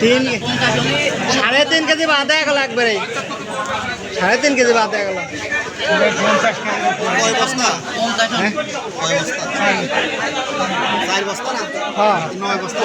তিন সাড়ে তিন কেজি বাদ এক গেল একবারে। সাড়ে তিন কেজি বাদ গেল কয় হ্যাঁ নয় বস্তা